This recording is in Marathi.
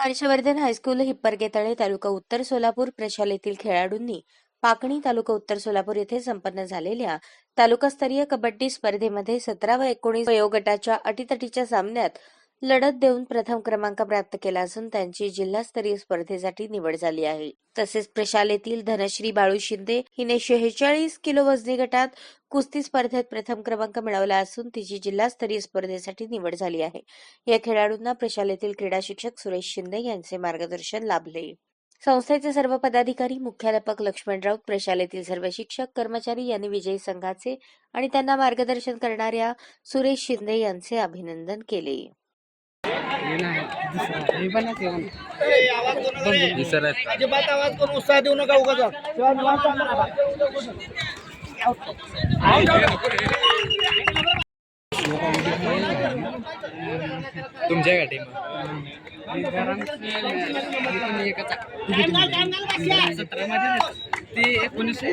हर्षवर्धन हायस्कूल हिप्परगेतळे तालुका उत्तर सोलापूर प्रशालेतील खेळाडूंनी पाकणी तालुका उत्तर सोलापूर येथे संपन्न झालेल्या तालुकास्तरीय कबड्डी स्पर्धेमध्ये सतरा व एकोणीस वयोगटाच्या अटीतटीच्या सामन्यात लढत देऊन प्रथम क्रमांक प्राप्त केला असून त्यांची जिल्हास्तरीय स्पर्धेसाठी निवड झाली आहे. तसेच प्रशालेतील धनश्री बाळू शिंदे हिने शेहेचाळीस किलो वजनी गटात कुस्ती स्पर्धेत प्रथम क्रमांक मिळवला असून तिची जिल्हास्तरीय स्पर्धेसाठी निवड झाली आहे. या खेळाडूंना प्रशालेतील क्रीडा शिक्षक सुरेश शिंदे यांचे मार्गदर्शन लाभले. संस्थेचे सर्व पदाधिकारी मुख्याध्यापक लक्ष्मण राऊत प्रशालेतील सर्व शिक्षक कर्मचारी यांनी विजयी संघाचे आणि त्यांना मार्गदर्शन करणाऱ्या सुरेश शिंदे यांचे अभिनंदन केले. अजिबात आवाज करून उत्साह देऊ नका थांबा. तुमच्या. सतरामध्ये आहेत. ते एकोणीसशे